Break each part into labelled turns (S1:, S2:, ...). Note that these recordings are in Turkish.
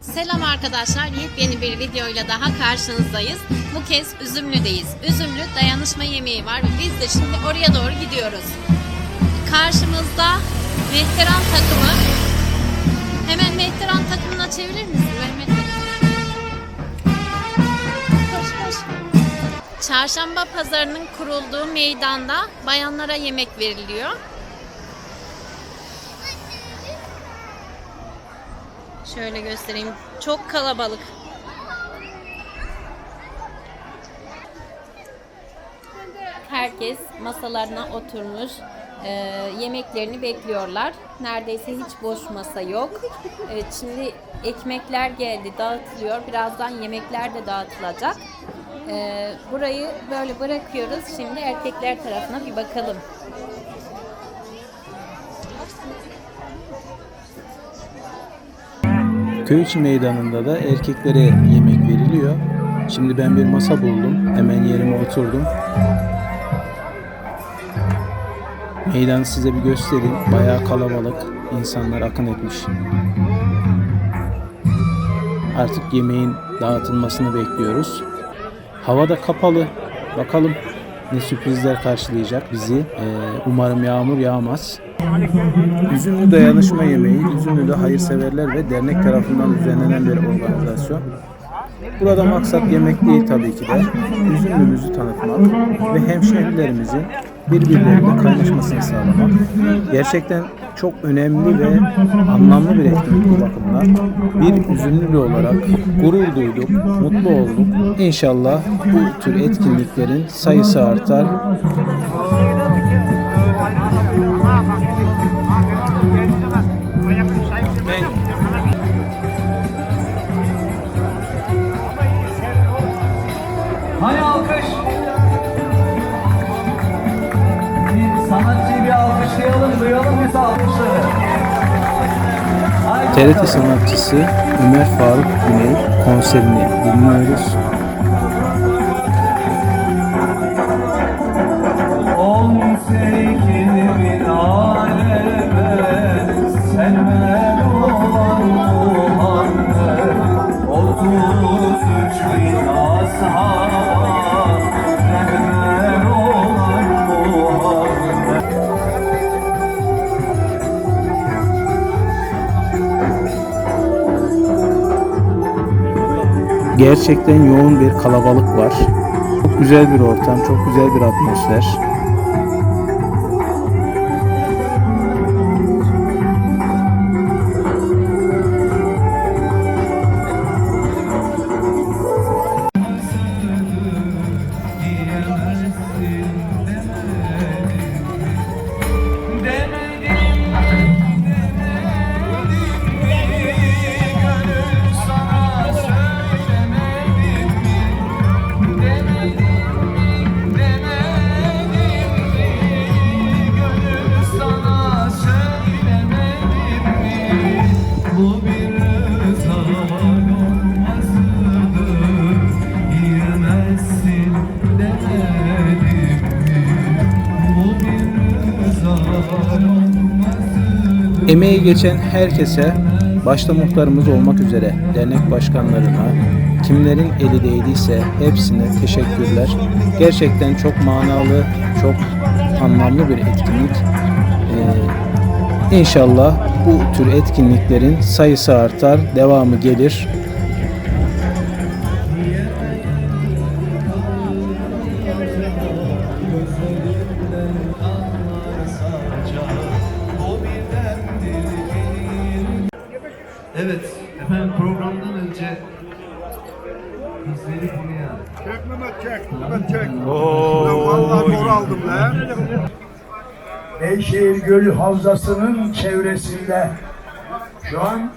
S1: Selam arkadaşlar, yepyeni bir videoyla daha karşınızdayız. Bu kez Üzümlü'deyiz. Üzümlü dayanışma yemeği var ve biz de şimdi oraya doğru gidiyoruz. Karşımızda Mehteran takımı. Hemen Mehteran takımına çevirir misin Mehmet? Koş koş. Çarşamba pazarının kurulduğu meydanda bayanlara yemek veriliyor. Şöyle göstereyim. Çok kalabalık. Herkes masalarına oturmuş. e, yemeklerini bekliyorlar. Neredeyse hiç boş masa yok. Evet, şimdi ekmekler geldi, dağıtılıyor. Birazdan yemekler de dağıtılacak. E, burayı böyle bırakıyoruz. Şimdi erkekler tarafına bir bakalım.
S2: Köy içi meydanında da erkeklere yemek veriliyor. Şimdi ben bir masa buldum. Hemen yerime oturdum. Meydanı size bir göstereyim. Bayağı kalabalık. İnsanlar akın etmiş. Artık yemeğin dağıtılmasını bekliyoruz. Hava da kapalı. Bakalım ne sürprizler karşılayacak bizi. Ee, umarım yağmur yağmaz. Üzümlü Dayanışma Yemeği, Üzümlü'de hayırseverler ve dernek tarafından düzenlenen bir organizasyon. Burada maksat yemek değil tabii ki de. Üzümlümüzü tanıtmak ve hemşehrilerimizin birbirleriyle kaynaşmasını sağlamak. Gerçekten çok önemli ve anlamlı bir etkinlik bu bakımdan. Bir üzümlülü olarak gurur duyduk, mutlu olduk. İnşallah bu tür etkinliklerin sayısı artar, TRT sanatçısı Ömer Faruk Güney konserini dinliyoruz. Gerçekten yoğun bir kalabalık var. Çok güzel bir ortam, çok güzel bir atmosfer. Emeği geçen herkese, başta muhtarımız olmak üzere dernek başkanlarına, kimlerin eli değdiyse hepsine teşekkürler. Gerçekten çok manalı, çok anlamlı bir etkinlik. Ee, İnşallah bu tür etkinliklerin sayısı artar, devamı gelir.
S3: Evet, efendim programdan önce bizleri dinleyen
S4: Çek Mehmet çek, Mehmet çek. Oo. Vallahi doğru aldım lan.
S5: Beyşehir Gölü Havzası'nın çevresinde şu an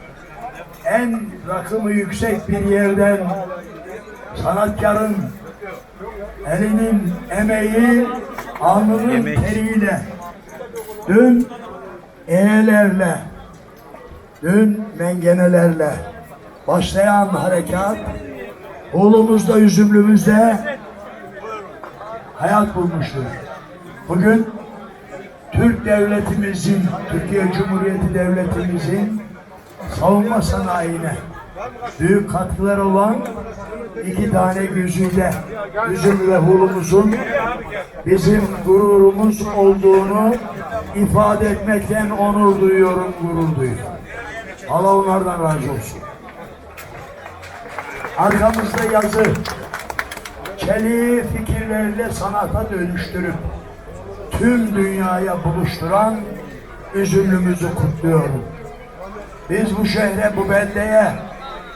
S5: en rakımı yüksek bir yerden sanatkarın elinin emeği alnının teriyle dün eğelerle dün mengenelerle başlayan harekat oğlumuzda üzümlümüzde hayat bulmuştur. Bugün Türk devletimizin, Türkiye Cumhuriyeti devletimizin savunma sanayine büyük katkıları olan iki tane güzide üzüm ve hulumuzun bizim gururumuz olduğunu ifade etmekten onur duyuyorum, gurur duyuyorum. Allah onlardan razı olsun. Arkamızda yazı, çeliği fikirlerle sanata dönüştürüp tüm dünyaya buluşturan üzümlümüzü kutluyorum. Biz bu şehre, bu beldeye,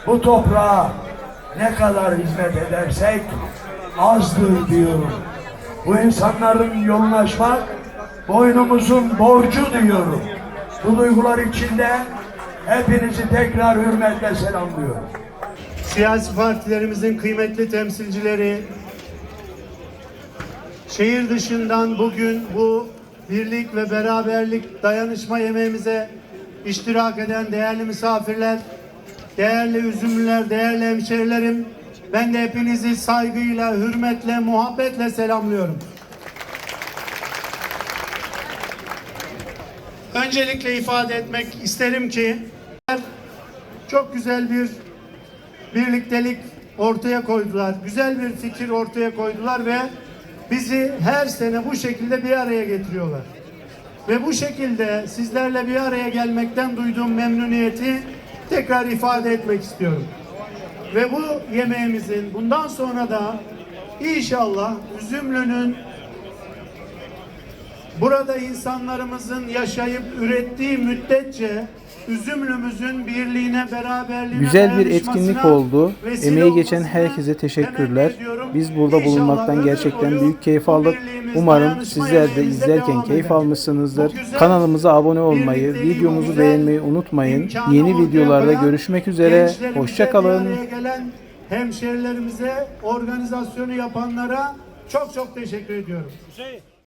S5: bu toprağa ne kadar hizmet edersek azdır diyorum. Bu insanların yolunu açmak boynumuzun borcu diyorum. Bu duygular içinde hepinizi tekrar hürmetle selamlıyorum.
S6: siyasi partilerimizin kıymetli temsilcileri, şehir dışından bugün bu birlik ve beraberlik dayanışma yemeğimize iştirak eden değerli misafirler, değerli üzümlüler, değerli hemşerilerim, ben de hepinizi saygıyla, hürmetle, muhabbetle selamlıyorum. Öncelikle ifade etmek isterim ki çok güzel bir birliktelik ortaya koydular. Güzel bir fikir ortaya koydular ve bizi her sene bu şekilde bir araya getiriyorlar. Ve bu şekilde sizlerle bir araya gelmekten duyduğum memnuniyeti tekrar ifade etmek istiyorum. Ve bu yemeğimizin bundan sonra da inşallah Üzümlü'nün burada insanlarımızın yaşayıp ürettiği müddetçe Üzümlümüzün birliğine, beraberliğine,
S2: Güzel bir etkinlik oldu. Emeği geçen herkese teşekkürler. Biz burada
S6: İnşallah
S2: bulunmaktan gerçekten büyük keyif aldık. Umarım sizler de izlerken keyif almışsınızdır. Kanalımıza abone olmayı, videomuzu
S6: güzel
S2: beğenmeyi unutmayın. Yeni videolarda görüşmek üzere.
S6: gençlerimize,
S2: Hoşça
S6: Bir
S2: kalın.
S6: araya gelen hemşerilerimize, organizasyonu yapanlara çok çok teşekkür ediyorum.